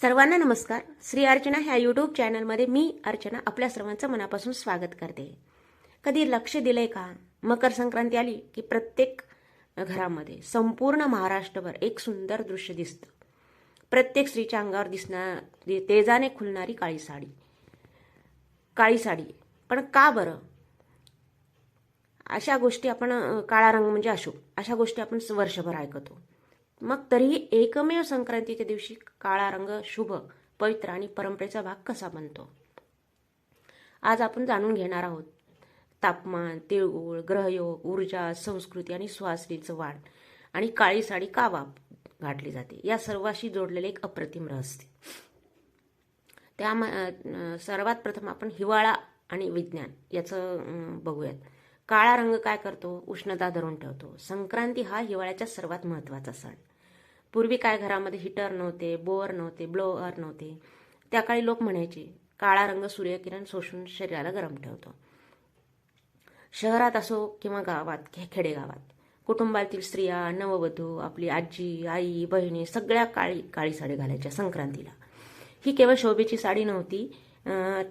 सर्वांना नमस्कार. श्री अर्चना ह्या यूट्यूब चॅनलमध्ये मी अर्चना आपल्या सर्वांचं मनापासून स्वागत करते. कधी लक्ष दिलंय का? मकर संक्रांती आली की प्रत्येक घरामध्ये संपूर्ण महाराष्ट्रभर एक सुंदर दृश्य दिसतं. प्रत्येक स्त्रीच्या अंगावर दिसणार तेजाने खुलणारी काळी साडी. काळी साडी. पण का बरं? अशा गोष्टी आपण काळा रंग म्हणजे अशुभ. अशा गोष्टी आपण वर्षभर ऐकतो. मग तरीही एकमेव संक्रांतीच्या दिवशी काळा रंग शुभ पवित्र आणि परंपरेचा भाग कसा बनतो? आज आपण जाणून घेणार आहोत. तापमान तिळगुळ ग्रहयोग ऊर्जा संस्कृती आणि स्वासनीचं वाण आणि काळी साडी का वाप घातली जाते? या सर्वाशी जोडलेले एक अप्रतिम रहस्य. त्या सर्वात प्रथम आपण हिवाळा आणि विज्ञान याचं बघूयात. काळा रंग काय करतो? उष्णता धरून ठेवतो. संक्रांती हा हिवाळ्याचा सर्वात महत्त्वाचा सण. पूर्वी काय घरामध्ये हिटर नव्हते बोअर नव्हते ब्लोअर नव्हते. त्या काळी लोक म्हणायचे काळा रंग सूर्यकिरण शोषून शरीराला गरम ठेवतो. शहरात असो किंवा गावात खे- खेडेगावात कुटुंबातील स्त्रिया नववधू आपली आजी आई बहिणी सगळ्या काळी काळी साडी घालायच्या संक्रांतीला. ही केवळ शोभेची साडी नव्हती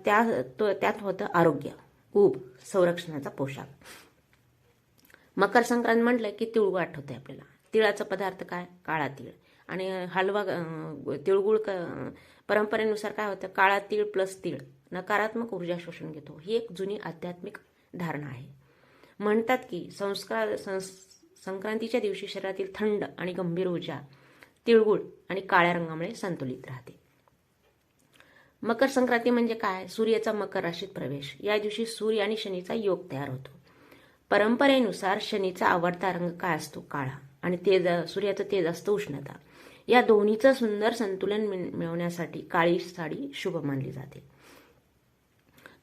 त्या तो त्यात होतं आरोग्य ऊब संरक्षणाचा पोशाख. मकर संक्रांत म्हटलं की तिळगू आठवते आपल्याला. तिळाचा पदार्थ काय? काळा तीळ. आणि हलवा तिळगुळ क परंपरेनुसार काय होतं? काळा तीळ प्लस तीळ. नकारात्मक ऊर्जा शोषून घेतो. ही एक जुनी आध्यात्मिक धारणा आहे. म्हणतात की संस्कार संस संक्रांतीच्या दिवशी शरीरातील थंड आणि गंभीर ऊर्जा तिळगुळ आणि काळ्या रंगामुळे संतुलित राहते. मकर संक्रांती म्हणजे काय? सूर्याचा मकर राशीत प्रवेश. या दिवशी सूर्य आणि शनीचा योग तयार होतो. परंपरेनुसार शनीचा आवडता रंग काय असतो? काळा. आणि तेज सूर्याचं तेज असतं उष्णता. या दोन्हीचं सुंदर संतुलन मिळवण्यासाठी काळी साडी शुभ मानली जाते.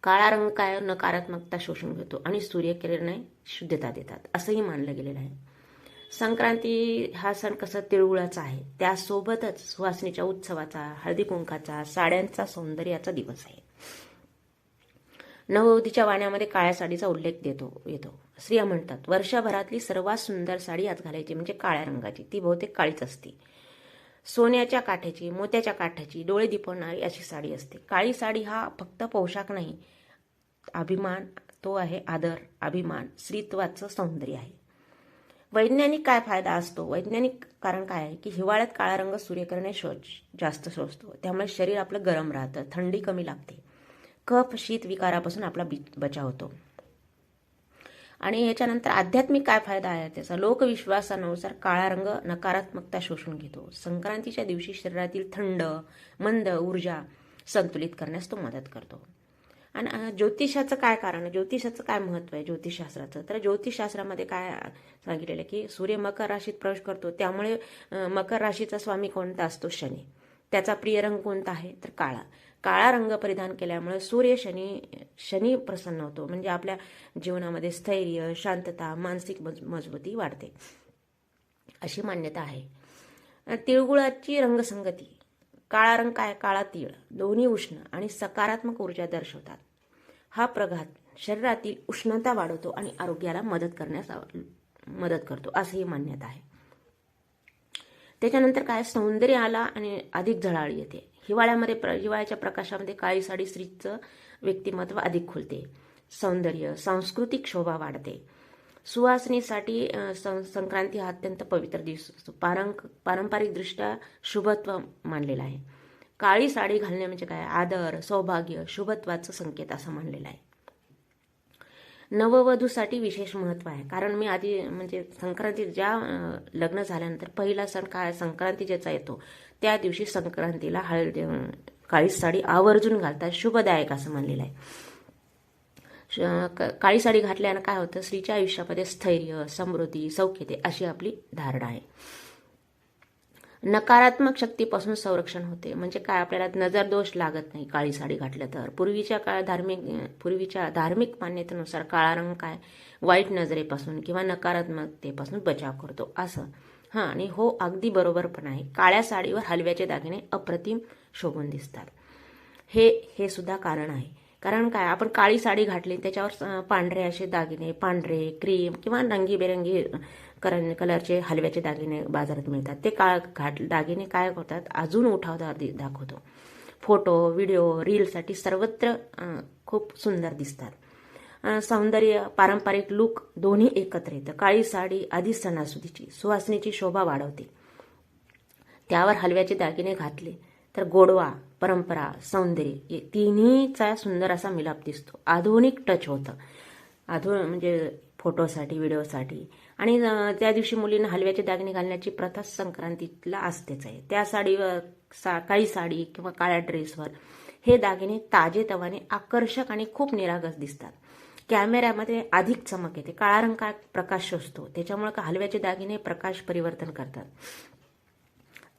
काळा रंग काय नकारात्मकता शोषून घेतो आणि सूर्यकिरणे शुद्धता देतात. असंही मानलं गेलेलं आहे. संक्रांती हा सण कसा तिळगुळाचा आहे? त्यासोबतच सुहासणीच्या उत्सवाचा हळदी कुंकाचा साड्यांचा सौंदर्याचा दिवस आहे. नववधीच्या वाण्यामध्ये काळ्या साडीचा उल्लेख देतो येतो. स्त्रिया म्हणतात वर्षभरातली सर्वात सुंदर साडी आज घालायची म्हणजे काळ्या रंगाची. ती बहुतेक काळीच असते. सोन्याच्या काठ्याची मोत्याच्या काठ्याची डोळे दिपवणारी अशी साडी असते. काळी साडी हा फक्त पोशाख नाही अभिमान तो आहे आदर अभिमान स्त्रीत्वाचं सौंदर्य आहे. वैज्ञानिक काय फायदा असतो? वैज्ञानिक कारण काय आहे की हिवाळ्यात काळा रंग सूर्यकिरणे शोच जास्त शोषतो. त्यामुळे शरीर आपलं गरम राहतं थंडी कमी लागते. कफ शीत विकारापासून आपला बि बचाव होतो. आणि याच्यानंतर आध्यात्मिक काय फायदा आहे? त्याचा लोकविश्वासानुसार काळा रंग नकारात्मकता शोषून घेतो. संक्रांतीच्या दिवशी शरीरातील थंड मंद ऊर्जा संतुलित करण्यास तो मदत करतो. आणि ज्योतिषाचं काय कारण आहे? ज्योतिषाचं काय महत्त्व आहे ज्योतिषशास्त्राचं? तर ज्योतिषशास्त्रामध्ये काय सांगितलेलं आहे की सूर्य मकर राशीत प्रवेश करतो. त्यामुळे मकर राशीचा स्वामी कोणता? असतो शनी. त्याचा प्रिय रंग कोणता आहे? तर काळा. काळा रंग परिधान केल्यामुळे सूर्य शनी शनी प्रसन्न होतो. म्हणजे आपल्या जीवनामध्ये स्थैर्य शांतता मानसिक मज मजबूती वाढते. अशी मान्यता आहे. तिळगुळाची रंगसंगती. काळा रंग काय? काळा तीळ. दोन्ही उष्ण आणि सकारात्मक ऊर्जा दर्शवतात. हा प्रघात शरीरातील उष्णता वाढवतो आणि आरोग्याला मदत करण्यास मदत करतो. असंही मान्यता आहे. त्याच्यानंतर काय? सौंदर्य आला आणि अधिक झळाळी येते. हिवाळ्यामध्ये प्र हिवाळ्याच्या प्रकाशामध्ये काळी साडी स्त्रीचं व्यक्तिमत्व अधिक खुलते. सौंदर्य सांस्कृतिक शोभा वाढते. सुवासनीसाठी सं संक्रांती हा अत्यंत पवित्र दिवस असतो. पारंक पारंपरिकदृष्ट्या शुभत्व मानलेलं आहे. काळी साडी घालणे म्हणजे काय? आदर सौभाग्य शुभत्वाचं संकेत असं मानलेलं आहे. नववधूसाठी विशेष महत्त्व आहे. कारण मी आधी म्हणजे संक्रांती ज्या लग्न झाल्यानंतर पहिला सण काय संक्रांती ज्याचा येतो. त्या दिवशी संक्रांतीला हळद काळी साडी आवर्जून घालतात. शुभदायक असं म्हणलेलं आहे. श- काळी साडी घातल्यानं काय होतं? स्त्रीच्या आयुष्यामध्ये स्थैर्य समृद्धी सौख्यते अशी आपली धारणा आहे. नकारात्मक शक्तीपासून संरक्षण होते. म्हणजे काय? आपल्याला नजर दोष लागत नाही काळी साडी घातलं तर. पूर्वीच्या काळ धार्मिक पूर्वीच्या धार्मिक मान्यतेनुसार काळा रंग काय? वाईट नजरेपासून किंवा नकारात्मकतेपासून बचाव करतो. असं. हां आणि हो अगदी बरोबर पण आहे. काळ्या साडीवर हलव्याचे दागिने अप्रतिम शोभून दिसतात. हे हे सुद्धा कारण आहे. कारण काय? आपण काळी साडी घातली त्याच्यावर पांढरे असे दागिने पांढरे क्रीम किंवा रंगीबेरंगी करण कलरचे हलव्याचे दागिने बाजारात मिळतात. ते काळ घाट दागिने काय होतात? अजून उठाव दा- दाखवतो. फोटो व्हिडिओ रीलसाठी सर्वत्र खूप सुंदर दिसतात. सौंदर्य पारंपरिक लुक दोन्ही एकत्र येतं. काळी साडी आधी सणासुदीची सुवासनेची शोभा वाढवते. त्यावर हलव्याचे दागिने घातले तर गोडवा परंपरा सौंदर्य तिन्हीचा सुंदर असा मिलाप दिसतो. आधुनिक टच होतं. अधून म्हणजे फोटोसाठी व्हिडिओसाठी. आणि त्या दिवशी मुलींना हलव्याचे दागिने घालण्याची प्रथा संक्रांतीला असतेच आहे. त्या साडीवर सा काळी साडी किंवा काळ्या ड्रेसवर हे दागिने ताजे तवाने आकर्षक आणि खूप निरागस दिसतात. कॅमेऱ्यामध्ये अधिक चमक येते. काळा रंग का प्रकाश असतो त्याच्यामुळे का हलव्याचे दागिने प्रकाश परिवर्तन करतात.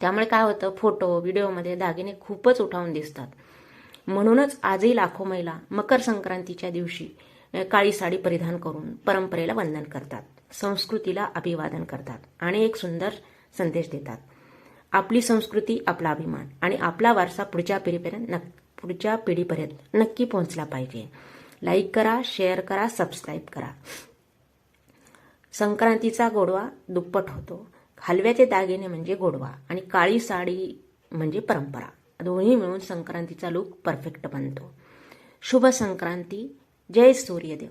त्यामुळे काय होतं? फोटो व्हिडिओमध्ये दागिने खूपच उठावून दिसतात. म्हणूनच आजही लाखो महिला मकर संक्रांतीच्या दिवशी काळी साडी परिधान करून परंपरेला वंदन करतात संस्कृतीला अभिवादन करतात आणि एक सुंदर संदेश देतात. आपली संस्कृती आपला अभिमान आणि आपला वारसा पुढच्या पिढीपर्यंत नक पुढच्या पिढीपर्यंत नक्की पोहोचला पाहिजे. लाईक करा शेअर करा सबस्क्राईब करा. संक्रांतीचा गोडवा दुप्पट होतो. हलव्याचे दागिने म्हणजे गोडवा आणि काळी साडी म्हणजे परंपरा. दोन्ही मिळून संक्रांतीचा लूक परफेक्ट बनतो. शुभ संक्रांती जय सूर्यदेव.